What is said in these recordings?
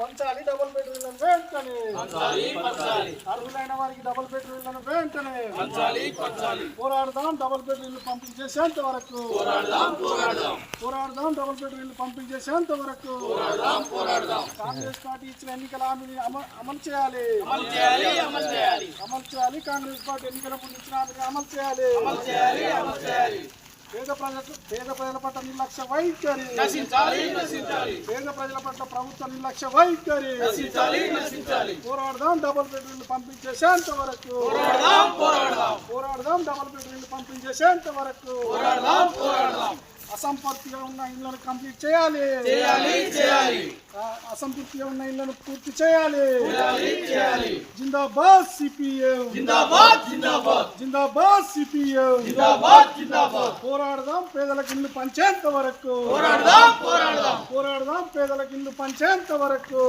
పంచాలి డబుల్ బెడ్రూమ్లను వెంటనే. అర్హులైన వారికి డబుల్ బెడ్రూమ్లను వెంటనే. పోరాడదాం డబుల్ బెడ్రూమ్లు పంపించేసేంత వరకు. పోరాడదాం డబుల్ బెడ్రూమ్లు పంపించేసేంత వరకు. కాంగ్రెస్ పార్టీ ఇచ్చిన ఎన్నికల హామీని అమ- అమలు చేయాలి. అమలు చేయాలి కాంగ్రెస్ పార్టీ ఎన్నికల ముందు ఇచ్చిన హామీని అమలు చేయాలి. పేద ప్రజలకు పేద ప్రజల పట్ల నిర్లక్ష్య వైఖరి పేద ప్రజల పట్ల ప్రభుత్వ నిర్లక్ష్య వైఖరి పోరాడదాం డబుల్ బెడ్రూమ్లు పంపించేసేంత వరకు. పోరాడదాం డబుల్ బెడ్రూమ్లు పంపించేసేంత వరకు. అసంపూర్తిగా ఉన్న ఇళ్ళను కంప్లీట్ చేయాలి. ఆ, అసంపూర్తిగా ఉన్న ఇళ్ళను పూర్తి చేయాలి. జిందాబాద్ సిపిఎం. జిందాబాద్ సిపిఎం. పోరాడదాం పేదలకు ఇల్లు పంచేంత వరకు. పోరాడదాం పేదలకు ఇల్లు పంచేంత వరకు.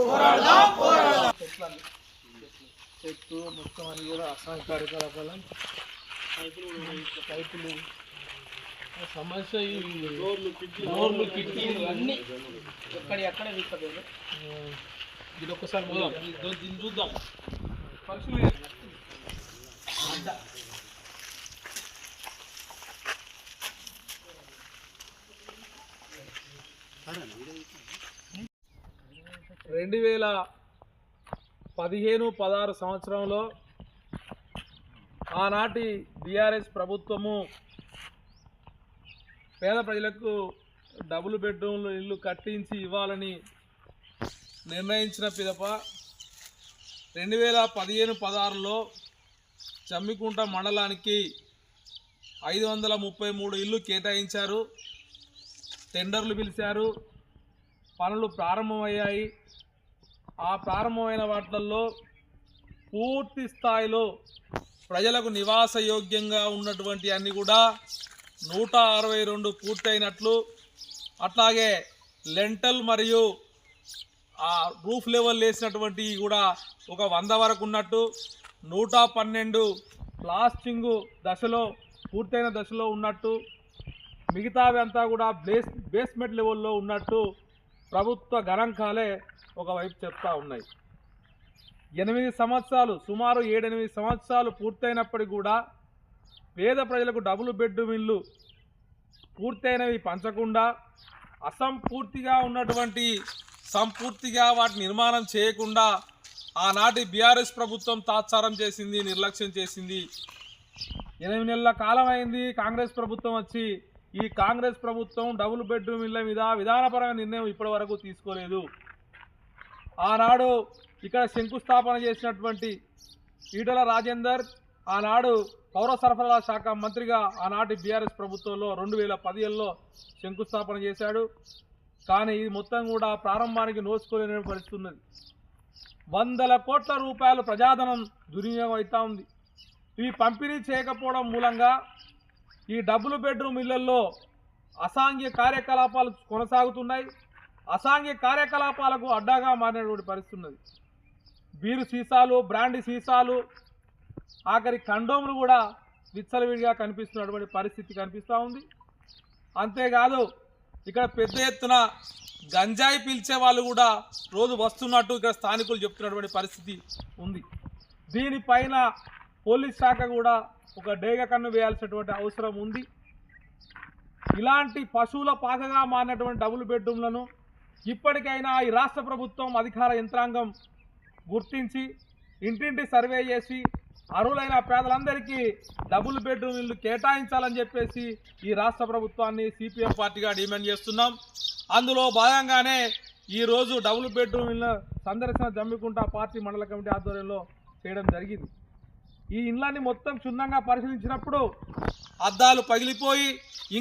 చెట్టు మొత్తం అని కూడా అసాంఘిక కార్యకలాపాలు పైపులు ఆ సమస్య ఈ డోర్లు కిటికీలు. అన్ని ఎక్కడి ఎక్కడ వీకపోయారు ఇది ఒక్కసారి పోదాం. దీన్ని చూద్దాం. రెండు వేల పదిహేను పదహారు సంవత్సరంలో ఆనాటి బీఆర్ఎస్ ప్రభుత్వము పేద ప్రజలకు డబుల్ బెడ్రూమ్లు ఇల్లు కట్టించి ఇవ్వాలని నిర్ణయించిన పిదప రెండు వేల పదిహేను పదహారులో చమ్మికుంట మండలానికి ఐదు వందల ముప్పై మూడు ఇల్లు కేటాయించారు. టెండర్లు పిలిచారు. పనులు ప్రారంభమయ్యాయి. ఆ ప్రారంభమైన వాటిల్లో పూర్తి స్థాయిలో ప్రజలకు నివాస యోగ్యంగా ఉన్నటువంటి అన్నీ కూడా నూట అరవై రెండు పూర్తయినట్లు అట్లాగే లెంటల్ మరియు ఆ రూఫ్ లెవెల్ వేసినటువంటి కూడా ఒక వంద వరకు ఉన్నట్టు నూట పన్నెండు ప్లాస్టింగ్ దశలో పూర్తయిన దశలో ఉన్నట్టు మిగతావి అంతా కూడా బేస్ బేస్మెంట్ లెవెల్లో ఉన్నట్టు ప్రభుత్వ గణాంకాలే ఒకవైపు చెప్తా ఉన్నాయి. ఎనిమిది సంవత్సరాలు సుమారు ఏడెనిమిది సంవత్సరాలు పూర్తయినప్పటికీ కూడా పేద ప్రజలకు డబుల్ బెడ్రూమ్ ఇల్లు పూర్తయినవి పంచకుండా అసంపూర్తిగా ఉన్నటువంటి సంపూర్తిగా వాటి నిర్మాణం చేయకుండా ఆనాటి బీఆర్ఎస్ ప్రభుత్వం తాత్సారం చేసింది నిర్లక్ష్యం చేసింది. ఎనిమిది నెలల కాలం అయింది కాంగ్రెస్ ప్రభుత్వం వచ్చి ఈ కాంగ్రెస్ ప్రభుత్వం డబుల్ బెడ్రూమ్ ఇళ్ళ మీద విధానపరమైన నిర్ణయం ఇప్పటి వరకు తీసుకోలేదు. ఆనాడు ఇక్కడ శంకుస్థాపన చేసినటువంటి ఈటల రాజేందర్ ఆనాడు పౌర సరఫరాల శాఖ మంత్రిగా ఆనాటి బీఆర్ఎస్ ప్రభుత్వంలో రెండు వేల పదిహేనులో శంకుస్థాపన చేశాడు. కానీ ఇది మొత్తం కూడా ప్రారంభానికి నోచుకోలేని పరిస్థితి ఉన్నది. వందల కోట్ల రూపాయలు ప్రజాధనం దుర్వినియోగం అవుతూ ఉంది. ఇవి పంపిణీ చేయకపోవడం మూలంగా ఈ డబుల్ బెడ్రూమ్ ఇళ్ళలో అసాంఘ్య కార్యకలాపాలు కొనసాగుతున్నాయి. అసాంఘ్య కార్యకలాపాలకు అడ్డాగా మారినటువంటి పరిస్థితి ఉన్నది. బీరు సీసాలు బ్రాండ్ సీసాలు ఆఖరి కండోములు కూడా విచ్చలవిడిగా కనిపిస్తున్నటువంటి పరిస్థితి కనిపిస్తూ ఉంది. అంతేకాదు ఇక్కడ పెద్ద ఎత్తున గంజాయి పీల్చే వాళ్ళు కూడా రోజు వస్తున్నట్టు ఇక్కడ స్థానికులు చెప్తున్నటువంటి పరిస్థితి ఉంది. దీనిపైన పోలీస్ శాఖ కూడా ఒక డేగ కన్ను వేయాల్సినటువంటి అవసరం ఉంది. ఇలాంటి పశువుల పాకగా మారినటువంటి డబుల్ బెడ్రూమ్లను ఇప్పటికైనా ఈ రాష్ట్ర ప్రభుత్వం అధికార యంత్రాంగం గుర్తించి ఇంటింటి సర్వే చేసి అర్హులైన పేదలందరికీ డబుల్ బెడ్రూమ్ ఇల్లు కేటాయించాలని చెప్పేసి ఈ రాష్ట్ర ప్రభుత్వాన్ని సిపిఎం పార్టీగా డిమాండ్ చేస్తున్నాం. అందులో భాగంగానే ఈరోజు డబుల్ బెడ్రూమ్ ఇళ్ళ సందర్శన జమ్మికుంట పార్టీ మండల కమిటీ ఆధ్వర్యంలో చేయడం జరిగింది. ఈ ఇళ్ళని మొత్తం క్షుణ్ణంగా పరిశీలించినప్పుడు అద్దాలు పగిలిపోయి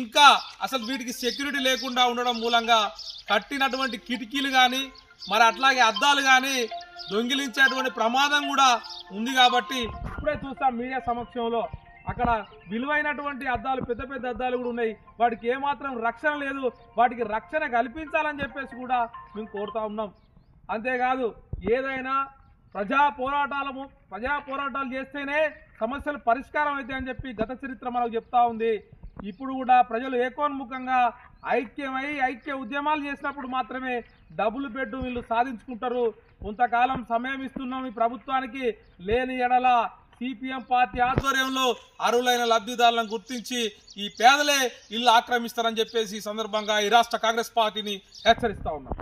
ఇంకా అసలు వీటికి సెక్యూరిటీ లేకుండా ఉండడం మూలంగా కట్టినటువంటి కిటికీలు కానీ మరి అట్లాగే అద్దాలు కానీ దొంగిలించేటువంటి ప్రమాదం కూడా ఉంది కాబట్టి ఇప్పుడే చూస్తాం మీడియా సమక్షంలో. అక్కడ విలువైనటువంటి అద్దాలు పెద్ద పెద్ద అద్దాలు కూడా ఉన్నాయి. వాటికి ఏమాత్రం రక్షణ లేదు. వాటికి రక్షణ కల్పించాలని చెప్పేసి కూడా మేము కోరుతా ఉన్నాం. అంతేకాదు ఏదైనా ప్రజా పోరాటాలము ప్రజా పోరాటాలు చేస్తేనే సమస్యలు పరిష్కారం అవుతాయని చెప్పి గత చరిత్ర మనకు చెప్తా ఉంది. ఇప్పుడు కూడా ప్రజలు ఏకోన్ముఖంగా ఐక్యమై ఐక్య ఉద్యమాలు చేసినప్పుడు మాత్రమే డబుల్ పెట్టు వీళ్ళు సాధించుకుంటారు. కొంతకాలం సమయం ఇస్తున్నాం ఈ ప్రభుత్వానికి. లేని ఎడల సిపిఎం పార్టీ ఆధ్వర్యంలో అర్హులైన లబ్ధిదారులను గుర్తించి ఈ పేదలే ఇల్లు ఆక్రమిస్తారని చెప్పేసి ఈ సందర్భంగా ఈ రాష్ట్ర కాంగ్రెస్ పార్టీని హెచ్చరిస్తా ఉన్నాం.